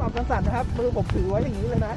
ปรับกันสั่นนะครับมือผมถือไว้อย่างนี้เลยนะ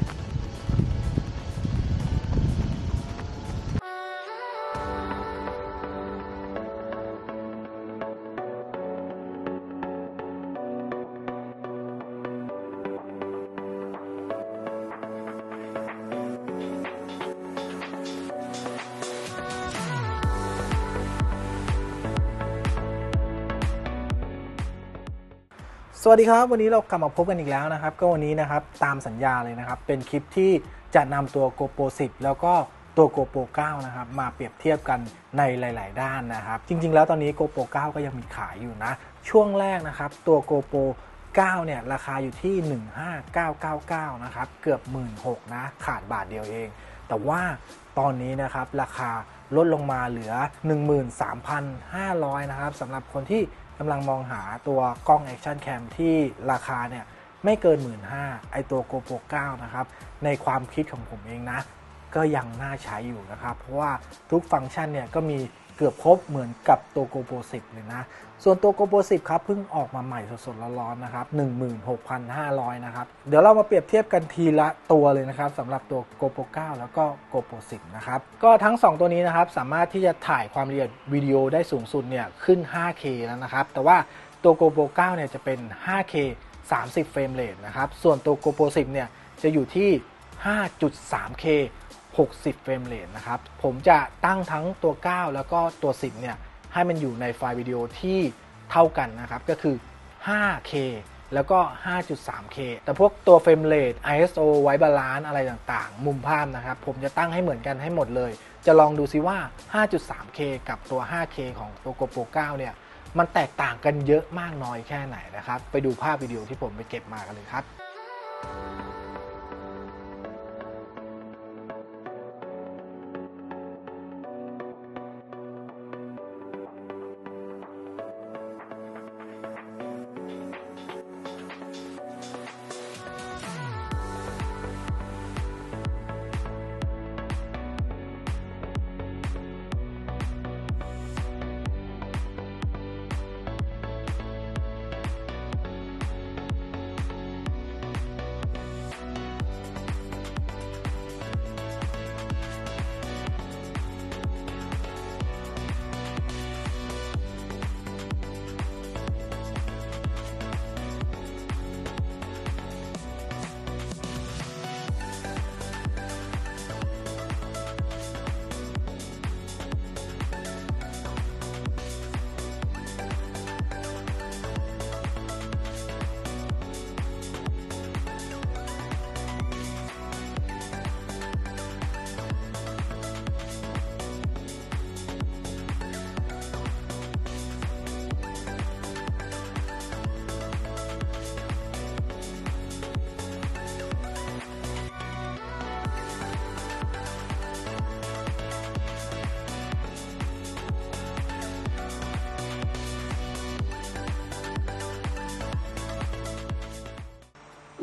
วัสดีครับ วันนี้เรากลับมาพบกันอีกแล้วนะครับ ก็วันนี้นะครับตามสัญญาเลยนะครับ เป็นคลิปที่จะนำตัว GoPro 10 แล้วก็ตัว GoPro 9 นะครับ มาเปรียบเทียบกันในหลาย ๆ ด้านนะครับ จริง ๆ แล้วตอนนี้ GoPro 9 ก็ยังมีขายอยู่นะ ช่วงแรกนะครับตัว GoPro 9 เนี่ย ราคาอยู่ที่ 15999 นะครับ เกือบ 16,000นะขาดบาทเดียวเอง แต่ว่าตอนนี้นะครับราคาลดลงมาเหลือ 13,500 นะครับสำหรับคนที่ กำลังมองหาตัวกล้อง Action Cam ที่ราคาเนี่ยไม่เกิน 15,000ไอตัว GoPro 9 นะครับ ในความคิดของผมเองนะ ก็ยังน่าใช้อยู่นะครับ เพราะว่าทุกฟังก์ชันเนี่ยก็มีเกือบครบเหมือนกับตัว GoPro 10 เลยนะ ส่วนตัว GoPro 10 ครับเพิ่งออกมาใหม่สดๆร้อนๆนะครับ 16,500 นะครับ เดี๋ยวเรามาเปรียบเทียบกันทีละตัวเลยนะครับสำหรับตัว GoPro 9 แล้วก็ GoPro 10 นะครับ ก็ทั้ง 2 ตัวนี้นะครับ สามารถที่จะถ่ายความละเอียดวิดีโอได้สูงสุดเนี่ยขึ้น 5K แล้วนะครับ แต่ว่าตัว GoPro 9 เนี่ยจะเป็น 5K 30 เฟรมเรทนะครับ ส่วนตัว GoPro 10 เนี่ยจะอยู่ที่ 5.3K 60 เฟรมเรทนะครับ ผมจะตั้งทั้งตัว 9 แล้วก็ตัว 10 เนี่ย ให้มันอยู่ในไฟล์วิดีโอที่เท่ากันนะครับ ก็คือ 5K แล้วก็ 5.3K แต่พวกตัวเฟรมเรท ISO ไว้บาลานซ์อะไรต่างๆ มุมภาพนะครับ ผมจะตั้งให้เหมือนกันให้หมดเลย จะลองดูซิว่า 5.3K กับตัว 5K ของตัว GoPro 9 เนี่ย มันแตกต่างกันเยอะมากน้อยแค่ไหนนะครับ ไปดูภาพวิดีโอที่ผมไปเก็บมากันเลยครับ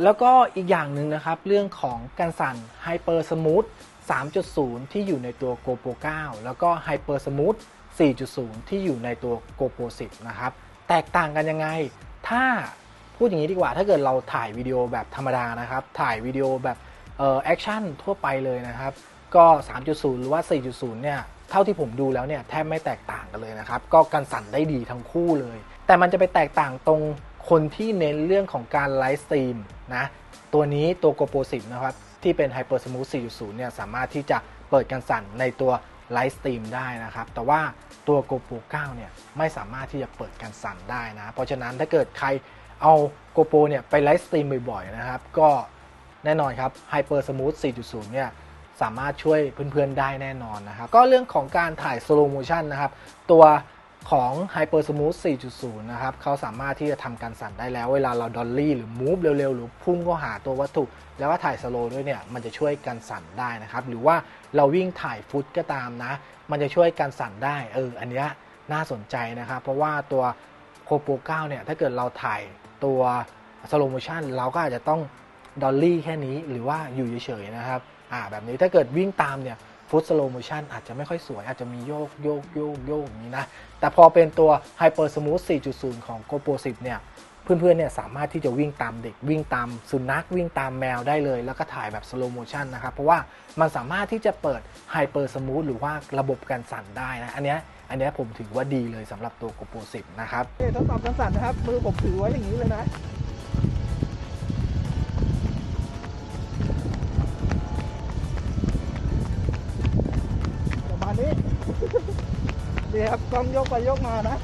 แล้วก็อีกอย่างหนึ่งนะครับ เรื่องของการสั่น Hyper Smooth 3.0 ที่อยู่ในตัว GoPro 9 แล้วก็ Hyper Smooth 4.0 ที่อยู่ในตัว GoPro 10 นะครับ แตกต่างกันยังไง ถ้าพูดอย่างนี้ดีกว่า ถ้าเกิดเราถ่ายวิดีโอแบบธรรมดานะครับ ถ่ายวิดีโอแบบเอ่อแอคชั่นทั่วไปเลยนะครับ ก็ 3.0 หรือว่า 4.0 เนี่ย เท่าที่ผมดูแล้วเนี่ยแทบไม่แตกต่างกันเลยนะครับ ก็การสั่นได้ดีทั้งคู่เลย แต่มันจะไปแตกต่างตรง คนที่เน้นเรื่องของการไลฟ์สตรีมนะตัวนี้ตัว GoPro 10 นะครับ ที่เป็น Hyper Smooth 4.0 เนี่ย สามารถที่จะเปิดการสั่นในตัวไลฟ์สตรีมได้นะครับ แต่ว่าตัว GoPro 9 เนี่ย ไม่สามารถที่จะเปิดการสั่นได้นะ เพราะฉะนั้นถ้าเกิดใครเอา GoPro เนี่ย ไปไลฟ์สตรีมบ่อยๆ นะครับ ก็แน่นอนครับ Hyper Smooth 4.0 เนี่ยสามารถช่วยเพื่อนๆได้แน่นอนนะครับ ก็เรื่องของการถ่าย slow motion นะครับ ตัว ของ Hyper Smooth 4.0 นะครับเขาสามารถที่จะทำการสั่นได้แล้ว เวลาเราดอลลี่หรือ move เร็วๆ หรือพุ่งเข้าหาตัววัตถุ แล้วก็ถ่าย slow ด้วยเนี่ย มันจะช่วยกันสั่นได้นะครับ หรือว่าเราวิ่งถ่ายฟุตก็ตามนะ มันจะช่วยกันสั่นได้ เออ อันนี้น่าสนใจนะครับ เพราะว่าตัว GoPro 9เนี่ย ถ้าเกิดเราถ่ายตัว slow motion เราก็อาจจะต้องดอลลี่แค่นี้ หรือว่าอยู่เฉยๆนะครับ อ่า แบบนี้ถ้าเกิดวิ่งตามเนี่ย ฟุตสโลโมชันอาจจะไม่ค่อยสวย อาจจะมีโยกโยกโยกโยกอย่างนี้นะ แต่พอเป็นตัว Hyper Smooth 4.0 ของ GoPro 10 เนี่ย เพื่อนๆเนี่ยสามารถที่จะวิ่งตามเด็กวิ่งตามสุนัขวิ่งตามแมวได้เลย แล้วก็ถ่ายแบบสโลโมชันนะครับ เพราะว่ามันสามารถที่จะเปิดไฮเปอร์สมูทหรือว่าระบบการสั่นได้นะ อันเนี้ยอันนี้ผมถือว่าดีเลยสำหรับตัว GoPro 10 นะครับทดสอบการสั่นนะครับ มือผมถือไว้อย่างนี้เลยนะ ต้องยกไปยกมานะ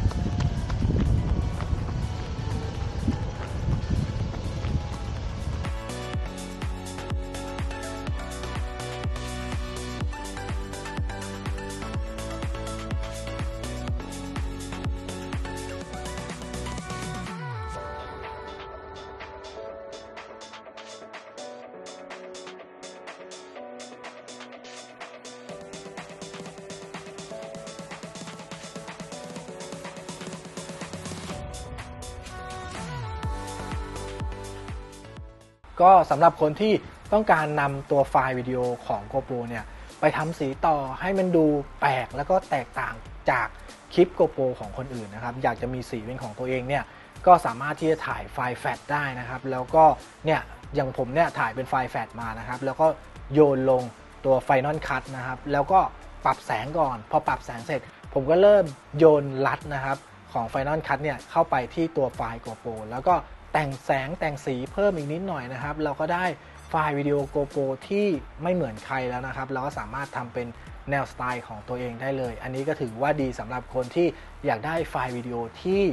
ก็สำหรับคนที่ต้องการนำตัวไฟล์วิดีโอของ GoPro เนี่ยไปทำสีต่อให้มันดูแปลกแล้วก็แตกต่างจากคลิป GoPro ของคนอื่นนะครับ อยากจะมีสีเป็นของตัวเองเนี่ยก็สามารถที่จะถ่ายไฟล์แฟลชได้นะครับ แล้วก็เนี่ยอย่างผมเนี่ยถ่ายเป็นไฟล์แฟลชมานะครับ แล้วก็โยนลงตัว Final Cut นะครับ แล้วก็ปรับแสงก่อน พอปรับแสงเสร็จ ผมก็เริ่มโยนลัดนะครับ ของ Final Cut เนี่ยเข้าไปที่ตัวไฟล์ GoPro แล้วก็ แต่งแสงแต่งสีเพิ่มอีกนิดหน่อยนะครับ เราก็ได้ไฟล์วิดีโอ GoPro ที่ไม่เหมือนใครแล้วนะครับ เราก็สามารถทำเป็นแนวสไตล์ของตัวเองได้เลย อันนี้ก็ถือว่าดีสำหรับคนที่อยากได้ไฟล์วิดีโอที่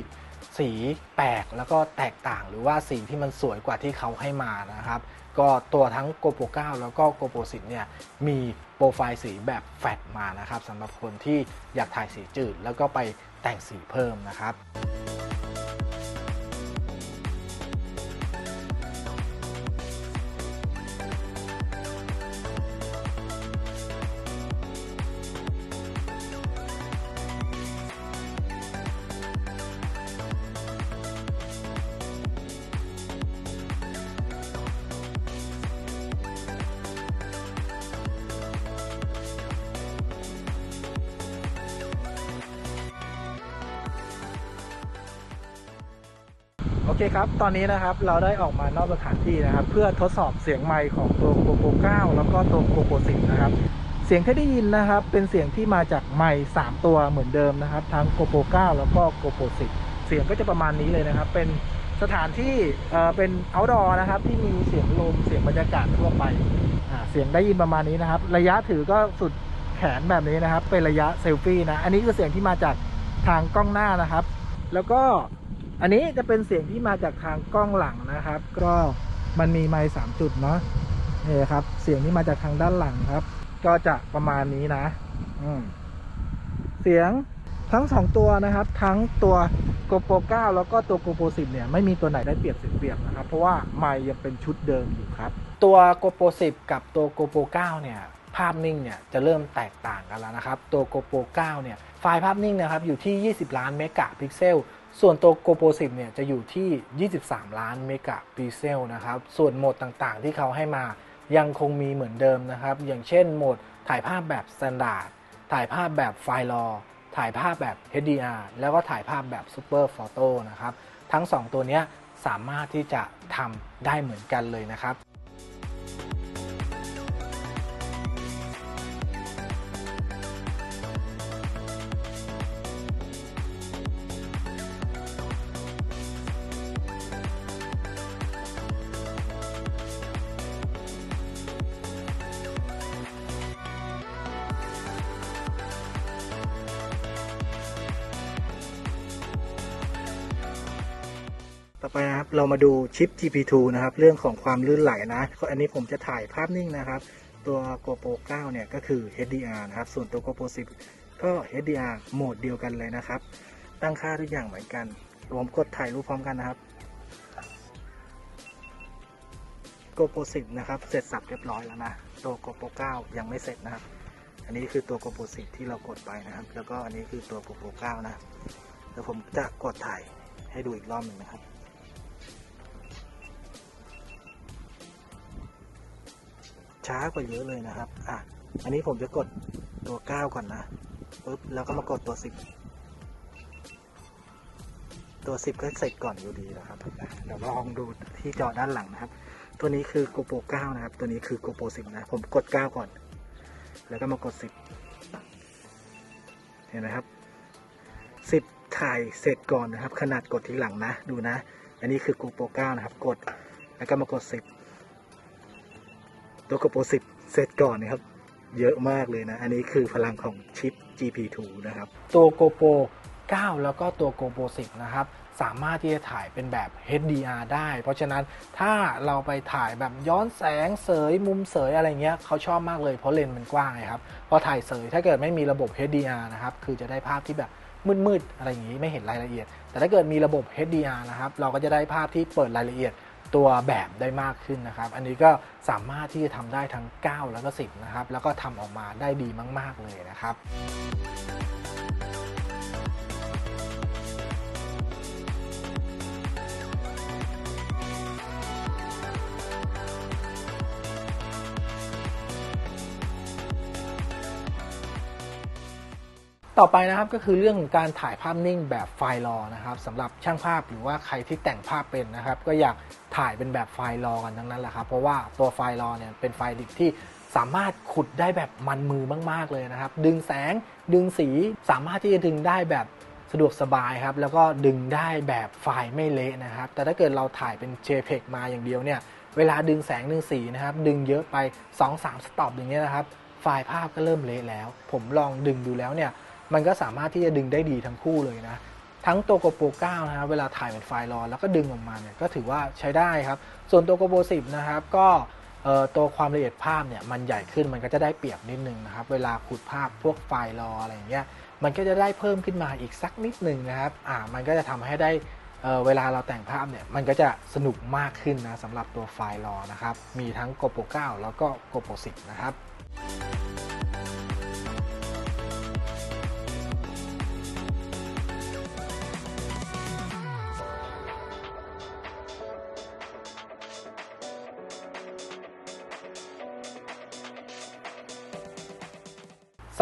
สีแปลกแล้วก็แตกต่างหรือว่าสีที่มันสวยกว่าที่เขาให้มานะครับ ก็ตัวทั้ง GoPro 9 แล้วก็ GoPro 10 เนี่ย มีโปรไฟล์สีแบบแฟลตมานะครับสำหรับคนที่อยากถ่ายสีจืดแล้วก็ไปแต่งสีเพิ่มนะครับ โอเคครับ ตอนนี้นะครับเราได้ออกมานอกสถานที่นะครับ เพื่อทดสอบเสียงไมค์ของตัว GoPro 9แล้วก็ตัว GoPro 10นะครับ เสียงที่ได้ยินนะครับ เป็นเสียงที่มาจากไมค์3ตัวเหมือนเดิมนะครับ ทั้ง GoPro 9แล้วก็ GoPro 10เสียงก็จะประมาณนี้เลยนะครับ เป็นสถานที่เอ่อเป็น outdoor นะครับ ที่มีเสียงลมเสียงบรรยากาศทั่วไป เสียงได้ยินประมาณนี้นะครับ ระยะถือก็สุดแขนแบบนี้นะครับ เป็นระยะเซลฟี่นะ อันนี้คือเสียงที่มาจากทางกล้องหน้านะครับ แล้วก็ อันนี้จะเป็นเสียงที่มาจากทางกล้องหลังนะครับ ก็มันมีไมค์สามจุดเนาะนี่ครับ เสียงที่มาจากทางด้านหลังครับ ก็จะประมาณนี้นะ อืมเสียงทั้งสองตัวนะครับ ทั้งตัว GoPro 9 แล้วก็ตัว GoPro 10 เนี่ย ไม่มีตัวไหนได้เปรียบเสียเปรียบนะครับ เพราะว่าไมค์ยังเป็นชุดเดิมอยู่ครับ ตัว GoPro 10 กับตัว GoPro 9 เนี่ย ภาพนิ่งเนี่ย จะเริ่มแตกต่างกันแล้วนะครับ ตัว GoPro 9 เนี่ย ไฟล์ภาพนิ่งนะครับ อยู่ที่ 20 ล้านเมกะพิกเซล ส่วนตัว GoPro 10 เนี่ยจะอยู่ที่ 23 ล้านเมกะพิกเซลนะครับ ส่วนโหมดต่างๆ ที่เขาให้มายังคงมีเหมือนเดิมนะครับ อย่างเช่นโหมดถ่ายภาพแบบ Standard ถ่ายภาพแบบไฟล์ RAW ถ่ายภาพแบบ HDR แล้วก็ถ่ายภาพแบบ Super Photo นะครับ ทั้ง 2 ตัวนี้สามารถที่จะทำได้เหมือนกันเลยนะครับ ต่อไปนะครับเรามาดูชิป GP2 นะครับ เรื่องของความลื่นไหลนะอันนี้ผมจะถ่ายภาพนิ่งนะครับ ตัว GoPro 9 เนี่ยก็คือ HDR นะครับ ส่วนตัว GoPro 10 ก็ HDR โหมดเดียวกันเลยนะครับ ตั้งค่าทุกอย่างเหมือนกัน รวมกดถ่ายรูปพร้อมกันนะครับ GoPro 10 นะครับ เสร็จสับเรียบร้อยแล้วนะ ตัว GoPro 9 ยังไม่เสร็จนะครับ อันนี้คือตัว GoPro 10 ที่เรากดไปนะครับ แล้วก็อันนี้คือตัว GoPro 9 นะ เดี๋ยวผมจะกดถ่ายให้ดูอีกรอบหนึ่งนะครับ ช้ากว่าเยอะเลยนะครับ อะ อันนี้ผมจะกดตัว 9 ก่อนนะปึ๊บแล้วก็มากดตัว 10 ตัว 10 ก็เสร็จก่อนอยู่ดีนะครับเดี๋ยวลองดูที่จอด้านหลังนะครับ ตัวนี้คือ GoPro 9 นะครับ ตัวนี้คือ GoPro 10 นะ ผมกด 9 ก่อน แล้วก็มากด 10 เห็นไหมครับ 10 ถ่ายเสร็จก่อนนะครับ ขนาดกดทีหลังนะ ดูนะ อันนี้คือ GoPro 9 นะครับ กด แล้วก็มากด 10 ตัว GoPro 10เสร็จก่อนนะครับ เยอะมากเลยนะ อันนี้คือพลังของชิป GP2 นะครับ ตัว GoPro 9แล้วก็ตัว GoPro 10 นะครับ สามารถที่จะถ่ายเป็นแบบ HDR ได้ เพราะฉะนั้นถ้าเราไปถ่ายแบบย้อนแสงเสยมุมเสยอะไรเงี้ยเขาชอบมากเลยเพราะเลนส์มันกว้างไงครับ พอถ่ายเสยถ้าเกิดไม่มีระบบ HDR นะครับ คือจะได้ภาพที่แบบมืดๆอะไรอย่างนี้ไม่เห็นรายละเอียด แต่ถ้าเกิดมีระบบ HDR นะครับ เราก็จะได้ภาพที่เปิดรายละเอียด ตัวแบบได้มากขึ้นนะครับ อันนี้ก็สามารถที่จะทำได้ทั้ง 9 แล้วก็ 10 นะครับ แล้วก็ทำออกมาได้ดีมาก ๆ เลยนะครับต่อไปนะครับก็คือเรื่องของการถ่ายภาพนิ่งแบบไฟล์รอนะครับสำหรับช่างภาพหรือว่าใครที่แต่งภาพเป็นนะครับ ก็อยาก ถ่ายเป็นแบบไฟล์รอกันทั้งนั้นแหละครับ เพราะว่าตัวไฟล์รอเนี่ยเป็นไฟล์ดิบที่สามารถขุดได้แบบมันมือมาก ๆ เลยนะครับ ดึงแสงดึงสีสามารถที่จะดึงได้แบบสะดวกสบายครับ แล้วก็ดึงได้แบบไฟล์ไม่เละนะครับ แต่ถ้าเกิดเราถ่ายเป็น JPEG มาอย่างเดียวเนี่ย เวลาดึงแสงดึงสีนะครับ ดึงเยอะไป 2-3สต็อปอย่างเงี้ยนะครับ ไฟล์ภาพก็เริ่มเละแล้ว ผมลองดึงดูแล้วเนี่ย มันก็สามารถที่จะดึงได้ดีทั้งคู่เลยนะ ทั้งตัว GoPro 9นะครับเวลาถ่ายเป็นไฟล์รอแล้วก็ดึงออกมาเนี่ยก็ถือว่าใช้ได้ครับ ส่วนตัว GoPro 10 นะครับ ก็ตัวความละเอียดภาพเนี่ยมันใหญ่ขึ้นมันก็จะได้เปรียบนิดนึงนะครับ เวลาขุดภาพพวกไฟล์รออะไรอย่างเงี้ยมันก็จะได้เพิ่มขึ้นมาอีกสักนิดนึงนะครับอ่ามันก็จะทำให้ได้เเวลาเราแต่งภาพเนี่ยมันก็จะสนุกมากขึ้นนะสำหรับตัวไฟล์รอนะครับ มีทั้ง GoPro 9 แล้วก็ GoPro 10 นะครับ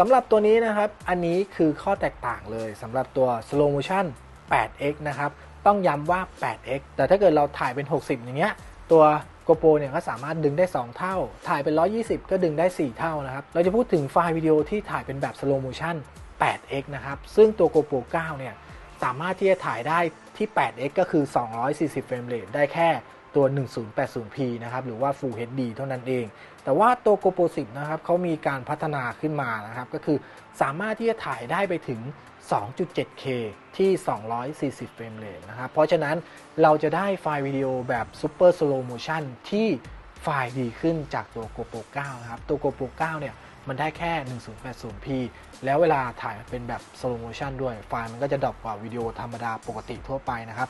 สำหรับตัวนี้นะครับ อันนี้คือข้อแตกต่างเลยสำหรับตัว slow motion 8x นะครับ ต้องย้ำว่า 8x แต่ถ้าเกิดเราถ่ายเป็น 60 อย่างเงี้ย ตัว GoPro เนี่ยก็สามารถดึงได้ 2 เท่า ถ่ายเป็น 120 ก็ดึงได้ 4 เท่านะครับ เราจะพูดถึงไฟล์วิดีโอที่ถ่ายเป็นแบบ slow motion 8x นะครับ ซึ่งตัว GoPro 9 เนี่ย สามารถที่จะถ่ายได้ที่ 8x ก็คือ 240 เฟรมเรทได้แค่ ตัว 1080p นะครับหรือว่า Full HD เท่านั้นเอง แต่ว่าตัว GoPro 10 นะครับเขามีการพัฒนาขึ้นมานะครับก็คือสามารถที่จะถ่ายได้ไปถึง 2.7K ที่ 240 เฟรมเรทนะครับเพราะฉะนั้นเราจะได้ไฟล์วิดีโอแบบ Super Slow Motion ที่ไฟล์ดีขึ้นจากตัว GoPro 9 นะครับ ตัว GoPro 9 เนี่ย มันได้แค่ 1080p แล้วเวลาถ่ายเป็นแบบ slow motion ด้วย ไฟล์มันก็จะดรอปกว่าวิดีโอธรรมดาปกติทั่วไปนะครับ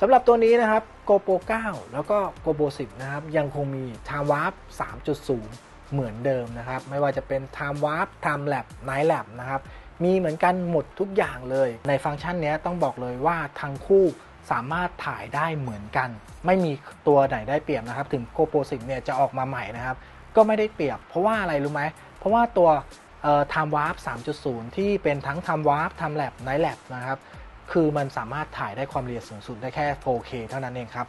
สำหรับตัวนี้นะครับ GoPro 9 แล้วก็ GoPro 10 นะครับ ยังคงมี Time Warp 3.0 เหมือนเดิมนะครับ ไม่ว่าจะเป็น Time Warp Time Lapse Night Lapse นะครับ มีเหมือนกันหมดทุกอย่างเลย ในฟังก์ชันนี้ต้องบอกเลยว่าทั้งคู่สามารถถ่ายได้เหมือนกัน ไม่มีตัวไหนได้เปรียบนะครับ ถึง GoPro 10 เนี่ยจะออกมาใหม่นะครับ ก็ไม่ได้เปรียบ เพราะว่าอะไรรู้ไหม เพราะว่าตัว Time Warp 3.0 ที่เป็นทั้ง Time Warp Time Lapse Night Lapse นะครับ คือมันสามารถถ่ายได้ความละเอียดสูงสุดได้แค่ 4K เท่านั้นเองครับ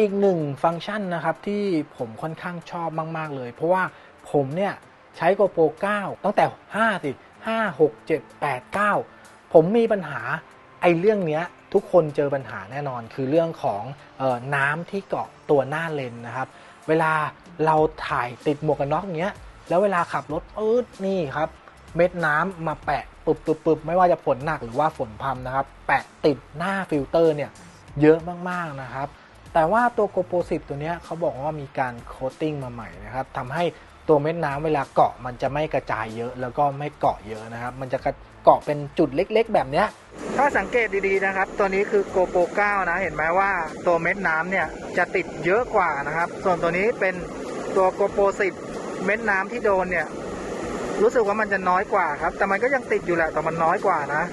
อีกหนึ่งฟังก์ชันนะครับที่ผมค่อนข้างชอบมาก ๆ เลย เพราะว่าผมเนี่ยใช้ GoPro 9 ตั้งแต่ 5 สิ 5 6 7 8 9 ผมมีปัญหาไอ้เรื่องเนี้ยทุกคนเจอปัญหาแน่นอน คือเรื่องของเออน้ำที่เกาะตัวหน้าเลนนะครับ เวลาเราถ่ายติดหมวกกันน็อกเงี้ย แล้วเวลาขับรถอืดนี่ครับ เม็ดน้ำมาแปะปึบปึบปึบไม่ว่าจะฝนหนักหรือว่าฝนพรำนะครับ แปะติดหน้าฟิลเตอร์เนี่ยเยอะมากๆนะครับ แต่ว่าตัว GoPro 10 ตัวนี้เขาบอกว่ามีการโคตติ้งมาใหม่นะครับทำให้ตัวเม็ดน้ำเวลาเกาะมันจะไม่กระจายเยอะ แล้วก็ไม่เกาะเยอะนะครับ มันจะเกาะเป็นจุดเล็กๆ แบบเนี้ยถ้าสังเกตดีๆนะครับ ตัวนี้คือ GoPro 9นะเห็นไหมว่าตัวเม็ดน้ำเนี่ยจะติดเยอะกว่านะครับ ส่วนตัวนี้เป็นตัว GoPro 10 เม็ดน้ำที่โดนเนี่ยรู้สึกว่ามันจะน้อยกว่าครับ แต่มันก็ยังติดอยู่แหละแต่มันน้อยกว่านะ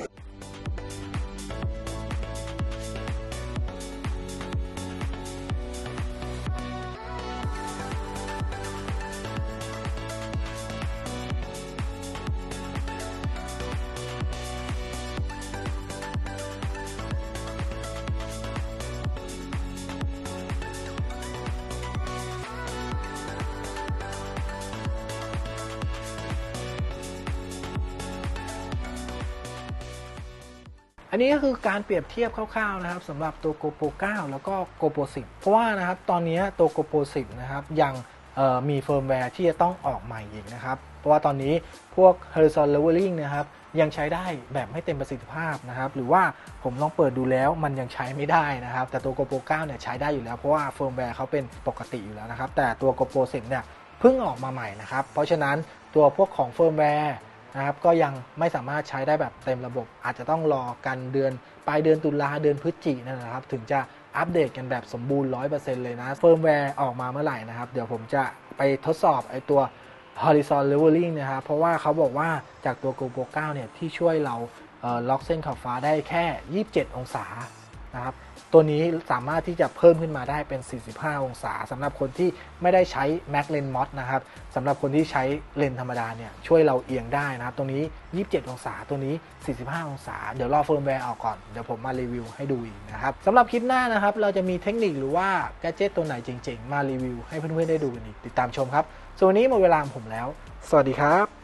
นนี้ก็คือการเปรียบเทียบคร่าวๆนะครับสำหรับตัว GoPro 9 แล้วก็ GoPro 10 เพราะว่านะครับตอนนี้ตัว GoPro 10 นะครับยังมีเฟิร์มแวร์ที่จะต้องออกใหม่อีกนะครับ เพราะว่าตอนนี้พวก Horizon leveling นะครับยังใช้ได้แบบไม่เต็มประสิทธิภาพนะครับ หรือว่าผมลองเปิดดูแล้วมันยังใช้ไม่ได้นะครับ แต่ตัว GoPro 9 เนี่ยใช้ได้อยู่แล้ว เพราะว่าเฟิร์มแวร์เขาเป็นปกติอยู่แล้วนะครับ แต่ตัว GoPro 10 เนี่ยเพิ่งออกมาใหม่นะครับ เพราะฉะนั้นตัวพวกของเฟิร์มแวร์ นะครับก็ยังไม่สามารถใช้ได้แบบเต็มระบบ อาจจะต้องรอกันเดือนปลายเดือนตุลาเดือนพฤศจิกายนนะครับ ถึงจะอัปเดตกันแบบสมบูรณ์ 100%เลยนะเฟิร์มแวร์ออกมาเมื่อไหร่นะครับ เดี๋ยวผมจะไปทดสอบไอตัว Horizon Leveling นะครับ เพราะว่าเขาบอกว่าจากตัว GoPro 9 เนี่ย ที่ช่วยเราล็อกเส้นขอบฟ้าได้แค่ 27 องศานะครับ ตัวนี้สามารถที่จะเพิ่มขึ้นมาได้เป็น 45 องศาสำหรับคนที่ไม่ได้ใช้ Mac Lens Mod นะครับสำหรับคนที่ใช้เลนธรรมดาเนี่ยช่วยเราเอียงได้นะครับ ตรงนี้ 27 องศาตัวนี้ 45 องศา เดี๋ยวรอเฟิร์มแวร์ออกก่อน เดี๋ยวผมมารีวิวให้ดูอีกนะครับสำหรับคลิปหน้านะครับ เราจะมีเทคนิคหรือว่าแกดเจตตัวไหนเจ๋งๆ มารีวิวให้เพื่อนๆได้ดูกันอีกติดตามชมครับส่วนนี้หมดเวลาผมแล้ว สวัสดีครับ